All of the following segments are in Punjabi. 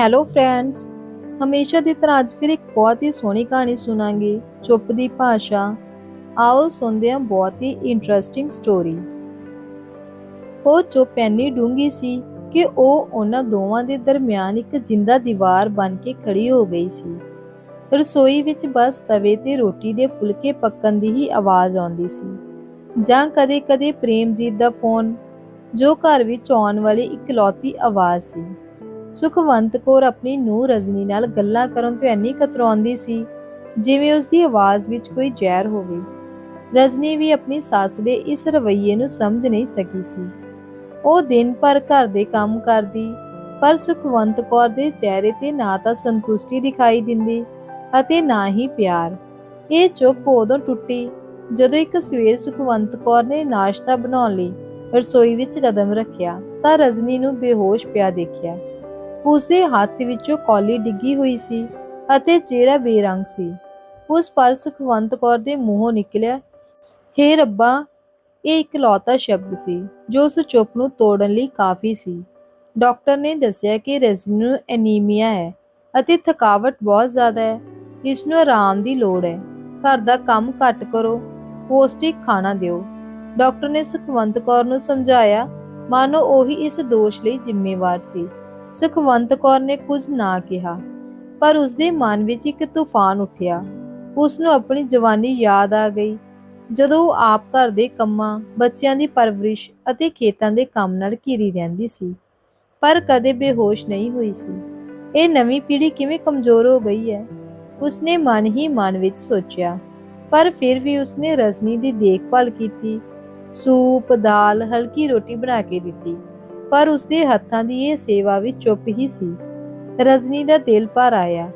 ਹੈਲੋ ਫਰੈਂਡਸ ਹਮੇਸ਼ਾ ਦੀ ਤਰ੍ਹਾਂ ਅੱਜ ਫਿਰ ਇੱਕ ਬਹੁਤ ਹੀ ਸੋਹਣੀ ਕਹਾਣੀ ਸੁਣਾਂਗੇ, ਚੁੱਪ ਦੀ ਭਾਸ਼ਾ। ਆਓ ਸੁਣਦੇ ਹਾਂ ਬਹੁਤ ਹੀ ਇੰਟਰਸਟਿੰਗ ਸਟੋਰੀ ਉਹ ਚੁੱਪ ਇੰਨੀ ਡੂੰਗੀ ਸੀ ਕਿ ਉਹ ਉਹਨਾਂ ਦੋਵਾਂ ਦੇ ਦਰਮਿਆਨ ਇੱਕ ਜਿੰਦਾ ਦੀਵਾਰ ਬਣ ਕੇ ਖੜੀ ਹੋ ਗਈ ਸੀ। ਰਸੋਈ ਵਿੱਚ ਬਸ ਤਵੇ ਤੇ ਰੋਟੀ ਦੇ ਫੁਲਕੇ ਪੱਕਣ ਦੀ ਹੀ ਆਵਾਜ਼ ਆਉਂਦੀ ਸੀ। ਜਾਂ ਕਦੇ-ਕਦੇ ਪ੍ਰੇਮਜੀਤ ਦਾ ਫੋਨ, ਜੋ ਘਰ ਵਿੱਚ ਆਉਣ ਵਾਲੀ ਇਕਲੌਤੀ ਆਵਾਜ਼ ਸੀ। ਸੁਖਵੰਤ ਕੌਰ ਆਪਣੀ ਨੂੰਹ ਰਜਨੀ ਨਾਲ ਗੱਲਾਂ ਕਰਨ ਤੋਂ ਇੰਨੀ ਕਤਰਾਉਂਦੀ ਸੀ, ਜਿਵੇਂ ਉਸ ਦੀ ਆਵਾਜ਼ ਵਿੱਚ ਕੋਈ ਜ਼ਹਿਰ ਹੋਵੇ। ਰਜਨੀ ਵੀ ਆਪਣੀ ਸੱਸ ਦੇ ਇਸ ਰਵੱਈਏ ਨੂੰ ਸਮਝ ਨਹੀਂ ਸਕੀ ਸੀ। ਉਹ ਦਿਨ ਭਰ ਘਰ ਦੇ ਕੰਮ ਕਰਦੀ, ਪਰ ਸੁਖਵੰਤ ਕੌਰ ਦੇ ਚਿਹਰੇ ਤੇ ਨਾ ਤਾਂ ਸੰਤੁਸ਼ਟੀ ਦਿਖਾਈ ਦਿੰਦੀ ਅਤੇ ਨਾ ਹੀ ਪਿਆਰ। ਇਹ ਚੁੱਪ ਉਦੋਂ ਟੁੱਟੀ ਜਦੋਂ ਇੱਕ ਸਵੇਰ ਸੁਖਵੰਤ ਕੌਰ ਨੇ ਨਾਸ਼ਤਾ ਬਣਾਉਣ ਲਈ ਰਸੋਈ ਵਿੱਚ ਕਦਮ ਰੱਖਿਆ ਤਾਂ ਰਜਨੀ ਨੂੰ ਬੇਹੋਸ਼ ਪਿਆ ਦੇਖਿਆ। ਉਸ ਦੇ ਹੱਥ ਵਿੱਚੋਂ ਕੌਲੀ ਡਿੱਗੀ ਹੋਈ ਸੀ ਅਤੇ ਚਿਹਰਾ ਬੇਰੰਗ ਸੀ। ਉਸ ਪਲ ਸੁਖਵੰਤ ਕੌਰ ਦੇ ਮੂੰਹੋਂ ਨਿਕਲਿਆ। ਹੇ ਰੱਬਾ, ਇਹ ਇਕਲੌਤਾ ਸ਼ਬਦ ਸੀ, ਜੋ ਉਸ ਚੁੱਪ ਨੂੰ ਤੋੜਨ ਲਈ ਕਾਫੀ ਸੀ। ਡਾਕਟਰ ਨੇ ਦੱਸਿਆ ਕਿ ਰਜਨੀ ਨੂੰ ਐਨੀਮੀਆ ਹੈ ਅਤੇ ਥਕਾਵਟ ਬਹੁਤ ਜ਼ਿਆਦਾ ਹੈ। ਇਸ ਨੂੰ ਆਰਾਮ ਦੀ ਲੋੜ ਹੈ। ਘਰ ਦਾ ਕੰਮ ਘੱਟ ਕਰੋ, ਪੌਸ਼ਟਿਕ ਖਾਣਾ ਦਿਓ। ਡਾਕਟਰ ਨੇ ਸੁਖਵੰਤ ਕੌਰ ਨੂੰ ਸਮਝਾਇਆ, ਮਾਨੋ, ਉਹੀ ਇਸ ਦੋਸ਼ ਲਈ ਜ਼ਿੰਮੇਵਾਰ ਸੀ। ਸੁਖਵੰਤ ਕੌਰ ਨੇ ਕੁਝ ਨਾ ਕਿਹਾ, ਪਰ ਉਸਦੇ ਮਨ ਵਿੱਚ ਇੱਕ ਤੂਫਾਨ ਉੱਠਿਆ। ਉਸ ਨੂੰ ਆਪਣੀ ਜਵਾਨੀ ਯਾਦ ਆ ਗਈ। ਜਦੋਂ ਉਹ ਆਪ ਘਰ ਦੇ ਕੰਮਾਂ, ਬੱਚਿਆਂ ਦੀ ਪਰਵਰਿਸ਼ ਅਤੇ ਖੇਤਾਂ ਦੇ ਕੰਮ ਨਾਲ ਘਿਰੀ ਰਹਿੰਦੀ ਸੀ, ਪਰ ਕਦੇ ਬੇਹੋਸ਼ ਨਹੀਂ ਹੋਈ ਸੀ। ਇਹ ਨਵੀਂ ਪੀੜ੍ਹੀ ਕਿਵੇਂ ਕਮਜ਼ੋਰ ਹੋ ਗਈ ਹੈ? ਉਸਨੇ ਮਨ ਹੀ ਮਨ ਵਿੱਚ ਸੋਚਿਆ, ਪਰ ਫਿਰ ਵੀ ਉਸਨੇ ਰਜਨੀ ਦੀ ਦੇਖਭਾਲ ਕੀਤੀ। ਸੂਪ, ਦਾਲ, ਹਲਕੀ ਰੋਟੀ ਬਣਾ ਕੇ ਦਿੱਤੀ। ਪਰ ਉਸਦੇ ਹੱਥਾਂ ਦੀ ਇਹ ਸੇਵਾ ਵੀ ਚੁੱਪ ਹੀ ਸੀ। ਰਜਨੀ ਦਾ ਦਿਲ ਭਰ ਆਇਆ।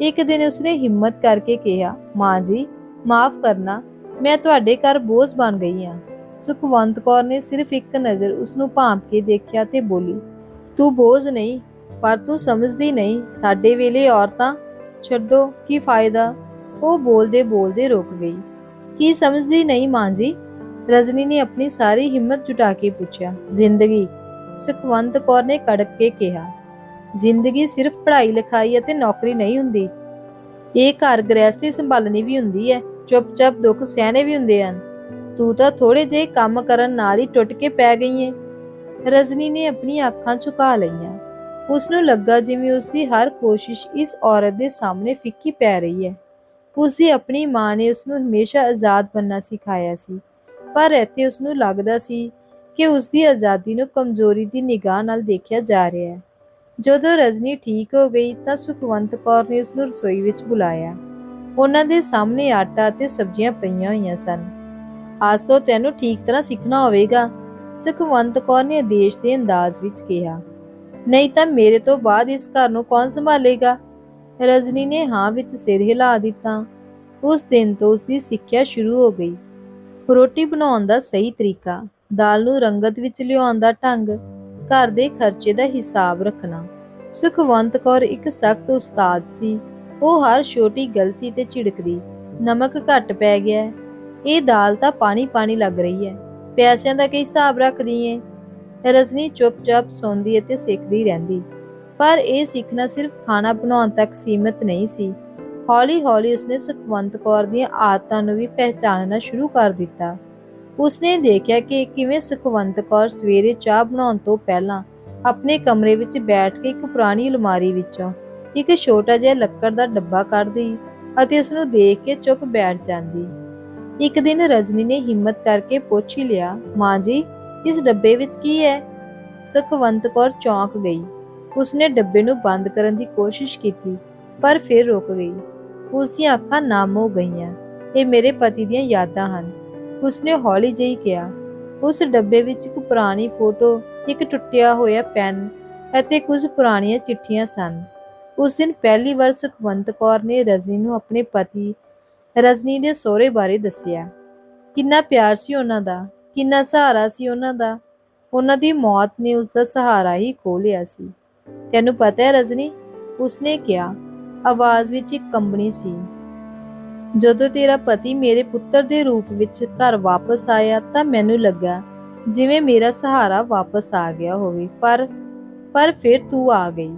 ਇੱਕ ਦਿਨ ਉਸਨੇ ਹਿੰਮਤ ਕਰਕੇ ਕਿਹਾ, ਮਾਂ ਜੀ, ਮਾਫ ਕਰਨਾ, ਮੈਂ ਤੁਹਾਡੇ ਘਰ ਬੋਝ ਬਣ ਗਈ ਹਾਂ ਸੁਖਵੰਤ ਕੌਰ ਨੇ ਸਿਰਫ ਇੱਕ ਨਜ਼ਰ ਉਸ ਨੂੰ ਭਾਂਪ ਕੇ ਦੇਖਿਆ ਤੇ ਬੋਲੀ, ਤੂੰ ਬੋਝ ਨਹੀਂ, ਪਰ ਤੂੰ ਸਮਝਦੀ ਨਹੀਂ, ਸਾਡੇ ਵੇਲੇ ਔਰਤਾਂ, ਛੱਡੋ, ਕੀ ਫਾਇਦਾ? ਉਹ ਬੋਲਦੇ ਬੋਲਦੇ ਰੁਕ ਗਈ। ਕੀ ਸਮਝਦੀ ਨਹੀਂ ਮਾਂ ਜੀ? ਰਜਨੀ ਨੇ ਆਪਣੀ ਸਾਰੀ ਹਿੰਮਤ ਜੁਟਾ ਕੇ ਪੁੱਛਿਆ, ਜ਼ਿੰਦਗੀ ਸੁਖਵੰਤ ਕੌਰ ਨੇ ਕੜਕ ਕੇ ਕਿਹਾ, ਜ਼ਿੰਦਗੀ ਸਿਰਫ ਪੜ੍ਹਾਈ, ਲਿਖਾਈ ਅਤੇ ਨੌਕਰੀ ਨਹੀਂ ਹੁੰਦੀ। ਇਹ ਘਰ ਗ੍ਰਹਿਸਥੀ ਸੰਭਾਲਣੀ ਵੀ ਹੁੰਦੀ ਹੈ, ਚੁੱਪ-ਚਾਪ ਦੁੱਖ ਸਹਿਣੇ ਵੀ ਹੁੰਦੇ ਹਨ। ਤੂੰ ਤਾਂ ਥੋੜੇ ਜਿਹੇ ਕੰਮ ਕਰਨ ਨਾਲ ਹੀ ਟੁੱਟ ਕੇ ਪੈ ਗਈ ਏ। ਰਜਨੀ ਨੇ ਆਪਣੀਆਂ ਅੱਖਾਂ ਝੁਕਾ ਲਈਆਂ। ਉਸ ਨੂੰ ਲੱਗਾ ਜਿਵੇਂ ਉਸ ਦੀ ਹਰ ਕੋਸ਼ਿਸ਼ ਇਸ ਔਰਤ ਦੇ ਸਾਹਮਣੇ ਫਿੱਕੀ ਪੈ ਰਹੀ ਹੈ। ਉਸ ਦੀ ਆਪਣੀ ਮਾਂ ਨੇ ਉਸ ਨੂੰ ਹਮੇਸ਼ਾ ਆਜ਼ਾਦ ਬਣਨਾ ਸਿਖਾਇਆ ਸੀ, ਪਰ ਇੱਥੇ ਉਸ ਨੂੰ ਲੱਗਦਾ ਸੀ ਕਿ ਉਸ ਦੀ ਆਜ਼ਾਦੀ ਨੂੰ ਕਮਜ਼ੋਰੀ ਦੀ ਨਿਗਾਹ ਨਾਲ ਦੇਖਿਆ ਜਾ ਰਿਹਾ ਹੈ। ਜਦੋਂ ਰਜਨੀ ਠੀਕ ਹੋ ਗਈ ਤਾਂ ਸੁਖਵੰਤ ਕੌਰ ਨੇ ਉਸ ਨੂੰ ਰਸੋਈ ਵਿੱਚ ਬੁਲਾਇਆ। ਉਹਨਾਂ ਦੇ ਸਾਹਮਣੇ ਆਟਾ ਅਤੇ ਸਬਜ਼ੀਆਂ ਪਈਆਂ ਹੋਈਆਂ ਸਨ। ਅੱਜ ਤੋਂ ਤੈਨੂੰ ਠੀਕ ਤਰ੍ਹਾਂ ਸਿੱਖਣਾ ਹੋਵੇਗਾ, ਸੁਖਵੰਤ ਕੌਰ ਨੇ ਆਦੇਸ਼ ਦੇ ਅੰਦਾਜ਼ ਵਿੱਚ ਕਿਹਾ। ਨਹੀਂ ਤਾਂ ਮੇਰੇ ਤੋਂ ਬਾਅਦ ਇਸ ਘਰ ਨੂੰ ਕੌਣ ਸੰਭਾਲੇਗਾ? ਰਜਨੀ ਨੇ ਹਾਂ ਵਿੱਚ ਸਿਰ ਹਿਲਾ ਦਿੱਤਾ। ਉਸ ਦਿਨ ਤੋਂ ਉਸ ਦੀ ਸਿੱਖਿਆ ਸ਼ੁਰੂ ਹੋ ਗਈ। ਰੋਟੀ ਬਣਾਉਣ ਦਾ ਸਹੀ ਤਰੀਕਾ। ਦਾਲ ਨੂੰ ਰੰਗਤ ਵਿੱਚ ਲਿਆਉਣ ਦਾ ਢੰਗ, ਘਰ ਦੇ ਖਰਚੇ ਦਾ ਹਿਸਾਬ ਰੱਖਣਾ। ਸੁਖਵੰਤ ਕੌਰ ਇੱਕ ਸਖਤ ਉਸਤਾਦ ਸੀ। ਉਹ ਹਰ ਛੋਟੀ ਗਲਤੀ ਤੇ ਝਿੜਕਦੀ, ਨਮਕ ਘੱਟ ਪੈ ਗਿਆ ਇਹ ਦਾਲ ਤਾਂ ਪਾਣੀ ਪਾਣੀ ਲੱਗ ਰਹੀ ਹੈ। ਪੈਸਿਆਂ ਦਾ ਕੀ ਹਿਸਾਬ ਰੱਖਦੀ ਏ? ਰਜਨੀ ਚੁੱਪਚਾਪ ਸੌਂਦੀ ਅਤੇ ਸਿੱਖਦੀ ਰਹਿੰਦੀ। ਪਰ ਇਹ ਸਿੱਖਣਾ ਸਿਰਫ ਖਾਣਾ ਬਣਾਉਣ ਤੱਕ ਸੀਮਿਤ ਨਹੀਂ ਸੀ। ਹੌਲੀ-ਹੌਲੀ ਉਸਨੇ ਸੁਖਵੰਤ ਕੌਰ ਦੀਆਂ ਆਦਤਾਂ ਨੂੰ ਵੀ ਪਹਿਚਾਨਣਾ ਸ਼ੁਰੂ ਕਰ ਦਿੱਤਾ। ਉਸਨੇ ਦੇਖਿਆ ਕਿ ਕਿਵੇਂ ਸੁਖਵੰਤ ਕੌਰ ਸਵੇਰੇ ਚਾਹ ਬਣਾਉਣ ਤੋਂ ਪਹਿਲਾਂ ਆਪਣੇ ਕਮਰੇ ਵਿੱਚ ਬੈਠ ਕੇ ਇੱਕ ਪੁਰਾਣੀ ਅਲਮਾਰੀ ਵਿੱਚੋਂ ਇੱਕ ਛੋਟਾ ਜਿਹਾ ਲੱਕੜ ਦਾ ਡੱਬਾ ਕੱਢਦੀ ਅਤੇ ਉਸ ਨੂੰ ਦੇਖ ਕੇ ਚੁੱਪ ਬੈਠ ਜਾਂਦੀ। ਇੱਕ ਦਿਨ ਰਜਨੀ ਨੇ ਹਿੰਮਤ ਕਰਕੇ ਪੁੱਛ ਹੀ ਲਿਆ, ਮਾਂ ਜੀ, ਇਸ ਡੱਬੇ ਵਿੱਚ ਕੀ ਹੈ? ਸੁਖਵੰਤ ਕੌਰ ਚੌਂਕ ਗਈ। ਉਸਨੇ ਡੱਬੇ ਨੂੰ ਬੰਦ ਕਰਨ ਦੀ ਕੋਸ਼ਿਸ਼ ਕੀਤੀ, ਪਰ ਫਿਰ ਰੁਕ ਗਈ। ਉਸ ਦੀਆਂ ਅੱਖਾਂ ਨਾਮ ਹੋ ਗਈਆਂ। ਇਹ ਮੇਰੇ ਪਤੀ ਦੀਆਂ ਯਾਦਾਂ ਹਨ। ਉਸਨੇ ਹੌਲੀ ਜਿਹੀ ਕਿਹਾ, ਉਸ ਡੱਬੇ ਵਿੱਚ ਇੱਕ ਪੁਰਾਣੀ ਫੋਟੋ, ਇੱਕ ਟੁੱਟਿਆ ਹੋਇਆ ਪੈਨ ਅਤੇ ਕੁਝ ਪੁਰਾਣੀਆਂ ਚਿੱਠੀਆਂ ਸਨ। ਉਸ ਦਿਨ ਪਹਿਲੀ ਵਾਰ ਸੁਖਵੰਤ ਕੌਰ ਨੇ ਰਜਨੀ ਨੂੰ ਆਪਣੇ ਪਤੀ, ਰਜਨੀ ਦੇ ਸਹੁਰੇ ਬਾਰੇ ਦੱਸਿਆ। ਕਿੰਨਾ ਪਿਆਰ ਸੀ ਉਹਨਾਂ ਦਾ, ਕਿੰਨਾ ਸਹਾਰਾ ਸੀ ਉਹਨਾਂ ਦਾ। ਉਹਨਾਂ ਦੀ ਮੌਤ ਨੇ ਉਸ ਦਾ ਸਹਾਰਾ ਹੀ ਖੋ ਲਿਆ ਸੀ। ਤੈਨੂੰ ਪਤਾ ਹੈ ਰਜਨੀ, ਉਸਨੇ ਕਿਹਾ, ਆਵਾਜ਼ ਵਿੱਚ ਇੱਕ ਕੰਬਣੀ ਸੀ। ਜਦੋਂ ਤੇਰਾ ਪਤੀ ਮੇਰੇ ਪੁੱਤਰ ਦੇ ਰੂਪ ਵਿੱਚ ਘਰ ਵਾਪਸ ਆਇਆ ਤਾਂ ਮੈਨੂੰ ਲੱਗਾ ਜਿਵੇਂ ਮੇਰਾ ਸਹਾਰਾ ਵਾਪਸ ਆ ਗਿਆ ਹੋਵੇ, ਪਰ ਪਰ ਫਿਰ ਤੂੰ ਆ ਗਈ।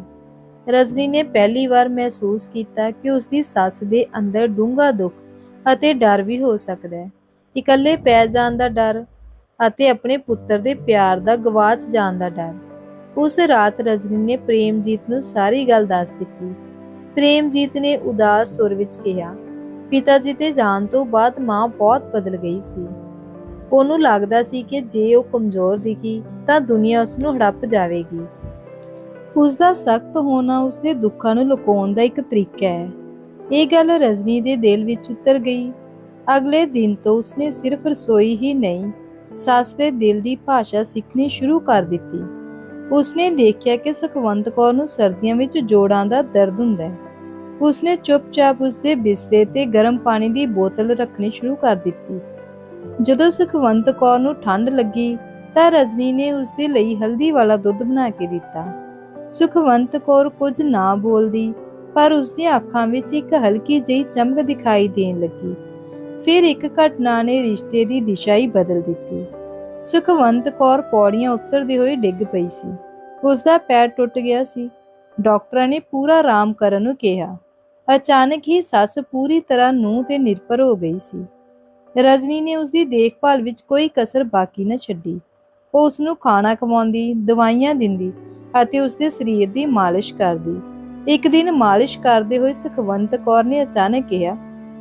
ਰਜਨੀ ਨੇ ਪਹਿਲੀ ਵਾਰ ਮਹਿਸੂਸ ਕੀਤਾ ਕਿ ਉਸ ਦੀ ਸੱਸ ਦੇ ਅੰਦਰ ਡੂੰਘਾ ਦੁੱਖ ਅਤੇ ਡਰ ਵੀ ਹੋ ਸਕਦਾ ਹੈ। ਇਕੱਲੇ ਪੈ ਜਾਣ ਦਾ ਡਰ ਅਤੇ ਆਪਣੇ ਪੁੱਤਰ ਦੇ ਪਿਆਰ ਦਾ ਗਵਾਚ ਜਾਣ ਦਾ ਡਰ। ਉਸ ਰਾਤ ਰਜਨੀ ਨੇ ਪ੍ਰੇਮਜੀਤ ਨੂੰ ਸਾਰੀ ਗੱਲ ਦੱਸ ਦਿੱਤੀ। ਪ੍ਰੇਮਜੀਤ ਨੇ ਉਦਾਸ ਸੁਰ ਵਿੱਚ ਕਿਹਾ ਪਿਤਾ ਜੀ ਦੇ ਜਾਣ ਤੋਂ ਬਾਅਦ ਮਾਂ ਬਹੁਤ ਬਦਲ ਗਈ ਸੀ। ਉਹਨੂੰ ਲੱਗਦਾ ਸੀ ਕਿ ਜੇ ਉਹ ਕਮਜ਼ੋਰ ਦਿਖੀ ਤਾਂ ਦੁਨੀਆ ਉਸ ਨੂੰ ਹੜੱਪ ਜਾਵੇਗੀ। ਉਸ ਦਾ ਸਖਤ ਹੋਣਾ ਉਸ ਦੇ ਦੁੱਖਾਂ ਨੂੰ ਲੁਕਾਉਣ ਦਾ ਇੱਕ ਤਰੀਕਾ ਹੈ। ਇਹ ਗੱਲ ਰਜਨੀ ਦੇ ਦਿਲ ਵਿੱਚ ਉਤਰ ਗਈ। ਅਗਲੇ ਦਿਨ ਤੋਂ ਉਸਨੇ ਸਿਰਫ ਰਸੋਈ ਹੀ ਨਹੀਂ, ਸੱਸ ਦੇ ਦਿਲ ਦੀ ਭਾਸ਼ਾ ਸਿੱਖਣੀ ਸ਼ੁਰੂ ਕਰ ਦਿੱਤੀ। ਉਸਨੇ ਦੇਖਿਆ ਕਿ ਸੁਖਵੰਤ ਕੌਰ ਨੂੰ ਸਰਦੀਆਂ ਵਿੱਚ ਜੋੜਾਂ ਦਾ ਦਰਦ ਹੁੰਦਾ ਹੈ। ਉਸਨੇ ਚੁੱਪਚਾਪ ਉਸਦੇ ਬਿਸਤਰੇ ਤੇ ਗਰਮ ਪਾਣੀ ਦੀ ਬੋਤਲ ਰੱਖਣੀ ਸ਼ੁਰੂ ਕਰ ਦਿੱਤੀ। ਜਦੋਂ ਸੁਖਵੰਤ ਕੌਰ ਨੂੰ ਠੰਡ ਲੱਗੀ, ਤਾਂ ਰਜਨੀ ਨੇ ਉਸਦੇ ਲਈ ਹਲਦੀ ਵਾਲਾ ਦੁੱਧ ਬਣਾ ਕੇ ਦਿੱਤਾ। ਸੁਖਵੰਤ ਕੌਰ ਕੁਝ ਨਾ ਬੋਲਦੀ, ਪਰ ਉਸਦੀਆਂ ਅੱਖਾਂ ਵਿੱਚ ਇੱਕ ਹਲਕੀ ਜਿਹੀ ਚਮਕ ਦਿਖਾਈ ਦੇਣ ਲੱਗੀ। ਫਿਰ ਇੱਕ ਘਟਨਾ ਨੇ ਰਿਸ਼ਤੇ ਦੀ ਦਿਸ਼ਾ ਹੀ ਬਦਲ ਦਿੱਤੀ। ਸੁਖਵੰਤ ਕੌਰ ਪੌੜੀਆਂ ਉਤਰਦੇ ਹੋਏ ਡਿੱਗ ਪਈ ਸੀ। ਉਸ ਦਾ ਪੈਰ ਟੁੱਟ ਗਿਆ ਸੀ। ਡਾਕਟਰਾਂ ਨੇ ਪੂਰਾ ਆਰਾਮ ਕਰਨ ਨੂੰ ਕਿਹਾ। ਅਚਾਨਕ ਹੀ ਸੱਸ ਪੂਰੀ ਤਰ੍ਹਾਂ ਨੂੰਹ ਤੇ ਨਿਰਭਰ ਹੋ ਗਈ ਸੀ। ਰਜਨੀ ਨੇ ਉਸ ਦੀ ਦੇਖਭਾਲ ਵਿੱਚ ਕੋਈ ਕਸਰ ਬਾਕੀ ਨਾ ਛੱਡੀ। ਉਹ ਉਸ ਨੂੰ ਖਾਣਾ ਖਵਾਉਂਦੀ, ਦਵਾਈਆਂ ਦਿੰਦੀ ਅਤੇ ਉਸ ਦੇ ਸਰੀਰ ਦੀ ਮਾਲਿਸ਼ ਕਰਦੀ। ਇੱਕ ਦਿਨ ਮਾਲਿਸ਼ ਕਰਦੇ ਹੋਏ ਸੁਖਵੰਤ ਕੌਰ ਨੇ ਅਚਾਨਕ ਕਿਹਾ,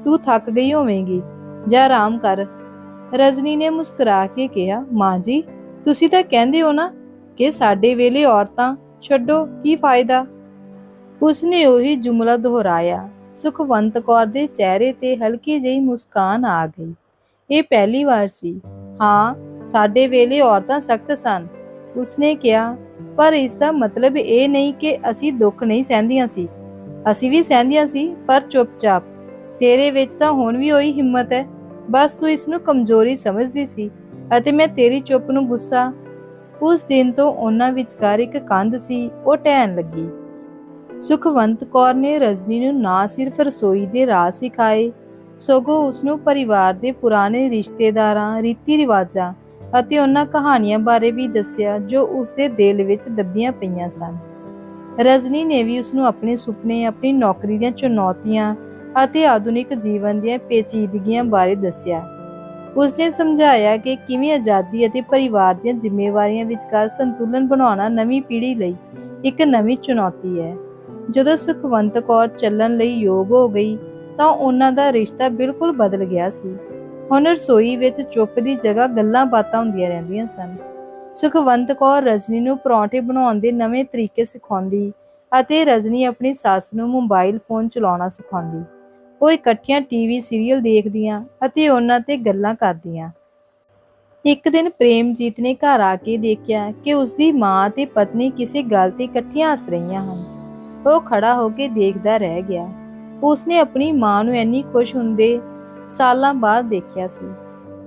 ਤੂੰ ਥੱਕ ਗਈ ਹੋਵੇਂਗੀ, ਜਾ ਆਰਾਮ ਕਰ। ਰਜਨੀ ਨੇ ਮੁਸਕਰਾ ਕੇ ਕਿਹਾ, ਮਾਂ ਜੀ, ਤੁਸੀਂ ਤਾਂ ਕਹਿੰਦੇ ਹੋ ਨਾ ਕਿ ਸਾਡੇ ਵੇਲੇ ਔਰਤਾਂ, ਛੱਡੋ, ਕੀ ਫਾਇਦਾ? ਉਸਨੇ ਉਹੀ ਜੁਮਲਾ ਦੁਹਰਾਇਆ। ਸੁਖਵੰਤ ਕੌਰ ਦੇ ਚਿਹਰੇ ਤੇ ਹਲਕੀ ਜਿਹੀ ਮੁਸਕਾਨ ਆ ਗਈ। ਇਹ ਪਹਿਲੀ ਵਾਰ ਸੀ। ਹਾਂ, ਸਾਡੇ ਵੇਲੇ ਔਰਤਾਂ ਸਖਤ ਸਨ। ਉਸਨੇ ਕਿਹਾ, ਪਰ ਇਸ ਦਾ ਮਤਲਬ ਇਹ ਨਹੀਂ ਕਿ ਅਸੀਂ ਦੁੱਖ ਨਹੀਂ ਸਹਿੰਦੀਆਂ ਸੀ। ਅਸੀਂ ਵੀ ਸਹਿੰਦੀਆਂ ਸੀ, ਪਰ ਚੁੱਪਚਾਪ। ਤੇਰੇ ਵਿੱਚ ਤਾਂ ਹੁਣ ਵੀ ਉਹੀ ਹਿੰਮਤ ਹੈ। ਬਸ ਤੂੰ ਇਸ ਨੂੰ ਕਮਜ਼ੋਰੀ ਸਮਝਦੀ ਸੀ ਅਤੇ ਮੈਂ ਤੇਰੀ ਚੁੱਪ ਨੂੰ ਗੁੱਸਾ। ਉਸ ਦਿਨ ਤੋਂ ਉਹਨਾਂ ਵਿਚਕਾਰ ਇੱਕ ਕੰਧ ਸੀ, ਉਹ ਟਹਿਣ ਲੱਗੀ। ਸੁਖਵੰਤ ਕੌਰ ਨੇ ਰਜਨੀ ਨੂੰ ਨਾ ਸਿਰਫ ਰਸੋਈ ਦੇ ਰਾਹ ਸਿਖਾਏ, ਸਗੋਂ ਉਸ ਨੂੰ ਪਰਿਵਾਰ ਦੇ ਪੁਰਾਣੇ ਰਿਸ਼ਤੇਦਾਰਾਂ ਰੀਤੀ ਰਿਵਾਜਾਂ ਅਤੇ ਉਹਨਾਂ ਕਹਾਣੀਆਂ ਬਾਰੇ ਵੀ ਦੱਸਿਆ, ਜੋ ਉਸ ਦੇ ਦਿਲ ਵਿੱਚ ਦੱਬੀਆਂ ਪਈਆਂ ਸਨ। ਰਜਨੀ ਨੇ ਵੀ ਉਸ ਨੂੰ ਆਪਣੇ ਸੁਪਨੇ, ਆਪਣੀ ਨੌਕਰੀ ਦੀਆਂ ਚੁਣੌਤੀਆਂ ਅਤੇ ਆਧੁਨਿਕ ਜੀਵਨ ਦੀਆਂ ਪੇਚੀਦਗੀਆਂ ਬਾਰੇ ਦੱਸਿਆ। ਉਸਨੇ ਸਮਝਾਇਆ ਕਿ ਕਿਵੇਂ ਆਜ਼ਾਦੀ ਅਤੇ ਪਰਿਵਾਰ ਦੀਆਂ ਜ਼ਿੰਮੇਵਾਰੀਆਂ ਵਿਚਕਾਰ ਸੰਤੁਲਨ ਬਣਾਉਣਾ ਨਵੀਂ ਪੀੜ੍ਹੀ ਲਈ ਇੱਕ ਨਵੀਂ ਚੁਣੌਤੀ ਹੈ। ਜਦੋਂ ਸੁਖਵੰਤ ਕੌਰ ਚੱਲਣ ਲਈ ਯੋਗ ਹੋ ਗਈ ਤਾਂ ਉਹਨਾਂ ਦਾ ਰਿਸ਼ਤਾ ਬਿਲਕੁਲ ਬਦਲ ਗਿਆ ਸੀ। ਹੁਣ ਰਸੋਈ ਵਿੱਚ ਚੁੱਪ ਦੀ ਜਗ੍ਹਾ ਗੱਲਾਂ ਬਾਤਾਂ ਹੁੰਦੀਆਂ ਰਹਿੰਦੀਆਂ ਸਨ। ਸੁਖਵੰਤ ਕੌਰ ਰਜਨੀ ਨੂੰ ਪਰੌਂਠੇ ਬਣਾਉਣ ਦੇ ਨਵੇਂ ਤਰੀਕੇ ਸਿਖਾਉਂਦੀ ਅਤੇ ਰਜਨੀ ਆਪਣੀ ਸੱਸ ਨੂੰ ਮੋਬਾਈਲ ਫੋਨ ਚਲਾਉਣਾ ਸਿਖਾਉਂਦੀ। ਉਹ ਇਕੱਠੀਆਂ ਟੀਵੀ ਸੀਰੀਅਲ ਦੇਖਦੀਆਂ ਅਤੇ ਉਹਨਾਂ ਤੇ ਗੱਲਾਂ ਕਰਦੀਆਂ। ਇੱਕ ਦਿਨ ਪ੍ਰੇਮਜੀਤ ਨੇ ਘਰ ਆ ਕੇ ਦੇਖਿਆ ਕਿ ਉਸ ਦੀ ਮਾਂ ਤੇ ਪਤਨੀ ਕਿਸੇ ਗੱਲ ਤੇ ਇਕੱਠੀਆਂ ਹੱਸ ਰਹੀਆਂ ਹਨ। ਉਹ ਖੜਾ ਹੋ ਕੇ ਦੇਖਦਾ ਰਹਿ ਗਿਆ। ਉਸਨੇ ਆਪਣੀ ਮਾਂ ਨੂੰ ਇੰਨੀ ਖੁਸ਼ ਹੁੰਦੇ ਸਾਲਾਂ ਬਾਅਦ ਦੇਖਿਆ ਸੀ।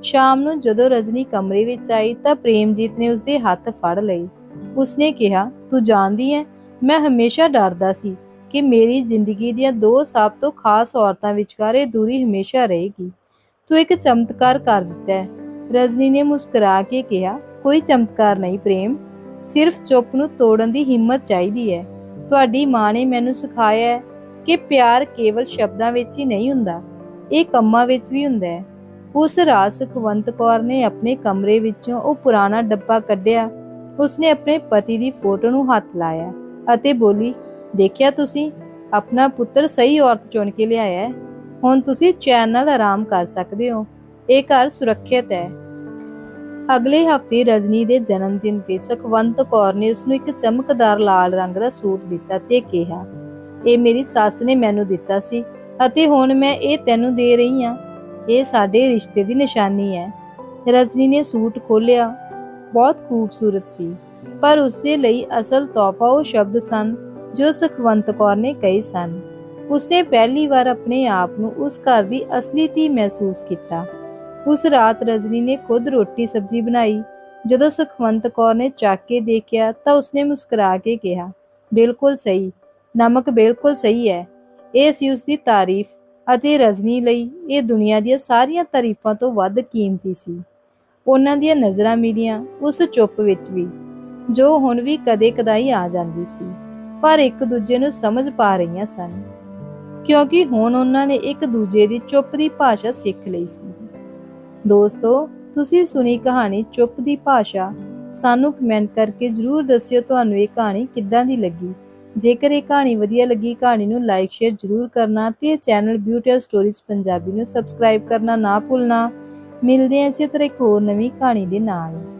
ਸ਼ਾਮ ਨੂੰ ਜਦੋਂ ਰਜਨੀ ਕਮਰੇ ਵਿੱਚ ਆਈ ਤਾਂ ਪ੍ਰੇਮਜੀਤ ਨੇ ਉਸਦੇ ਹੱਥ ਫੜ ਲਏ। ਉਸਨੇ ਕਿਹਾ, ਤੂੰ ਜਾਣਦੀ ਹੈ ਮੈਂ ਹਮੇਸ਼ਾ ਡਰਦਾ ਸੀ ਕਿ ਮੇਰੀ ਜ਼ਿੰਦਗੀ ਦੀਆਂ ਦੋ ਸਭ ਤੋਂ ਖਾਸ ਔਰਤਾਂ ਵਿਚਕਾਰ ਇਹ ਦੂਰੀ ਹਮੇਸ਼ਾ ਰਹੇਗੀ। ਤੂੰ ਇੱਕ ਚਮਤਕਾਰ ਕਰ ਦਿੱਤਾ ਹੈ। ਰਜਨੀ ਨੇ ਮੁਸਕਰਾ ਕੇ ਕਿਹਾ, ਕੋਈ ਚਮਤਕਾਰ ਨਹੀਂ ਪ੍ਰੇਮ। ਸਿਰਫ ਚੁੱਪ ਨੂੰ ਤੋੜਨ ਦੀ ਹਿੰਮਤ ਚਾਹੀਦੀ ਹੈ। ਤੁਹਾਡੀ ਮਾਂ ਨੇ ਮੈਨੂੰ ਸਿਖਾਇਆ ਕਿ ਪਿਆਰ ਕੇਵਲ ਸ਼ਬਦਾਂ ਵਿੱਚ ਹੀ ਨਹੀਂ ਹੁੰਦਾ, ਇਹ ਕੰਮਾਂ ਵਿੱਚ ਵੀ ਹੁੰਦਾ ਹੈ। ਉਸ ਰਾਤ ਸੁਖਵੰਤ ਕੌਰ ਨੇ ਆਪਣੇ ਕਮਰੇ ਵਿੱਚੋਂ ਉਹ ਪੁਰਾਣਾ ਡੱਬਾ ਕੱਢਿਆ। ਉਸਨੇ ਆਪਣੇ ਪਤੀ ਦੀ ਫੋਟੋ ਨੂੰ ਹੱਥ ਲਾਇਆ ਅਤੇ ਬੋਲੀ, ਦੇਖਿਆ ਤੁਸੀਂ, ਆਪਣਾ ਪੁੱਤਰ ਸਹੀ ਔਰਤ ਚੁਣ ਕੇ ਲਿਆਇਆ ਹੈ। ਹੁਣ ਤੁਸੀਂ ਚੈਨ ਨਾਲ ਆਰਾਮ ਕਰ ਸਕਦੇ ਹੋ। ਇਹ ਘਰ ਸੁਰੱਖਿਅਤ ਹੈ। ਅਗਲੇ ਹਫ਼ਤੇ ਰਜਨੀ ਦੇ ਜਨਮ ਦਿਨ ਤੇ ਸੁਖਵੰਤ ਕੌਰ ਨੇ ਉਸ ਨੂੰ ਇੱਕ ਚਮਕਦਾਰ ਲਾਲ ਰੰਗ ਦਾ ਸੂਟ ਦਿੱਤਾ ਤੇ ਕਿਹਾ, ਇਹ ਮੇਰੀ ਸੱਸ ਨੇ ਮੈਨੂੰ ਦਿੱਤਾ ਸੀ ਅਤੇ ਹੁਣ ਮੈਂ ਇਹ ਤੈਨੂੰ ਦੇ ਰਹੀ ਹਾਂ। ਇਹ ਸਾਡੇ ਰਿਸ਼ਤੇ ਦੀ ਨਿਸ਼ਾਨੀ ਹੈ। ਰਜਨੀ ਨੇ ਸੂਟ ਖੋਲ੍ਹਿਆ। ਬਹੁਤ ਖੂਬਸੂਰਤ ਸੀ, ਪਰ ਉਸ ਦੇ ਲਈ ਅਸਲ ਤੋਹਫਾ ਉਹ ਸ਼ਬਦ ਸਨ ਜੋ ਸੁਖਵੰਤ ਕੌਰ ਨੇ ਕਹੇ ਸਨ। ਉਸਨੇ ਪਹਿਲੀ ਵਾਰ ਆਪਣੇ ਆਪ ਨੂੰ ਉਸ ਘਰ ਦੀ ਅਸਲੀ ਧੀ ਮਹਿਸੂਸ ਕੀਤਾ। ਉਸ ਰਾਤ ਰਜਨੀ ਨੇ ਖੁਦ ਰੋਟੀ ਸਬਜ਼ੀ ਬਣਾਈ। ਜਦੋਂ ਸੁਖਵੰਤ ਕੌਰ ਨੇ ਚੱਕ ਕੇ ਦੇਖਿਆ ਤਾਂ ਉਸਨੇ ਮੁਸਕਰਾ ਕੇ ਕਿਹਾ, ਬਿਲਕੁਲ ਸਹੀ, ਨਮਕ ਬਿਲਕੁਲ ਸਹੀ ਹੈ। ਇਹ ਸੀ ਉਸ ਦੀ ਤਾਰੀਫ ਅਤੇ ਰਜਨੀ ਲਈ ਇਹ ਦੁਨੀਆ ਦੀਆਂ ਸਾਰੀਆਂ ਤਾਰੀਫਾਂ ਤੋਂ ਵੱਧ ਕੀਮਤੀ ਸੀ। ਉਹਨਾਂ ਦੀਆਂ ਨਜ਼ਰਾਂ ਮਿਲੀਆਂ ਉਸ ਚੁੱਪ ਵਿੱਚ ਵੀ, ਜੋ ਹੁਣ ਵੀ ਕਦੇ ਕਦਾਈ ਆ ਜਾਂਦੀ ਸੀ, ਪਰ ਇੱਕ ਦੂਜੇ ਨੂੰ ਸਮਝ ਪਾ ਰਹੀਆਂ ਸਨ। ਕਿਉਂਕਿ ਹੁਣ ਉਹਨਾਂ ਨੇ ਇੱਕ ਦੂਜੇ ਦੀ ਚੁੱਪ ਦੀ ਭਾਸ਼ਾ ਸਿੱਖ ਲਈ ਸੀ। ਦੋਸਤੋ, ਤੁਸੀਂ ਸੁਣੀ ਕਹਾਣੀ ਚੁੱਪ ਦੀ ਭਾਸ਼ਾ। ਸਾਨੂੰ ਕਮੈਂਟ ਕਰਕੇ ਜਰੂਰ ਦੱਸਿਓ ਤੁਹਾਨੂੰ ਇਹ ਕਹਾਣੀ ਕਿੱਦਾਂ ਦੀ ਲੱਗੀ। ਜੇਕਰ ਇਹ ਕਹਾਣੀ ਵਧੀਆ ਲੱਗੀ, ਕਹਾਣੀ ਨੂੰ ਲਾਈਕ ਸ਼ੇਅਰ ਜਰੂਰ ਕਰਨਾ ਤੇ ਚੈਨਲ ਬਿਊਟੀ ਸਟੋਰੀਜ਼ ਪੰਜਾਬੀ ਨੂੰ ਸਬਸਕ੍ਰਾਈਬ ਕਰਨਾ ਨਾ ਭੁੱਲਣਾ। ਮਿਲਦੇ ਹਾਂ ਇਸੇ ਤਰ੍ਹਾਂ ਇੱਕ ਹੋਰ ਨਵੀਂ ਕਹਾਣੀ ਦੇ ਨਾਲ।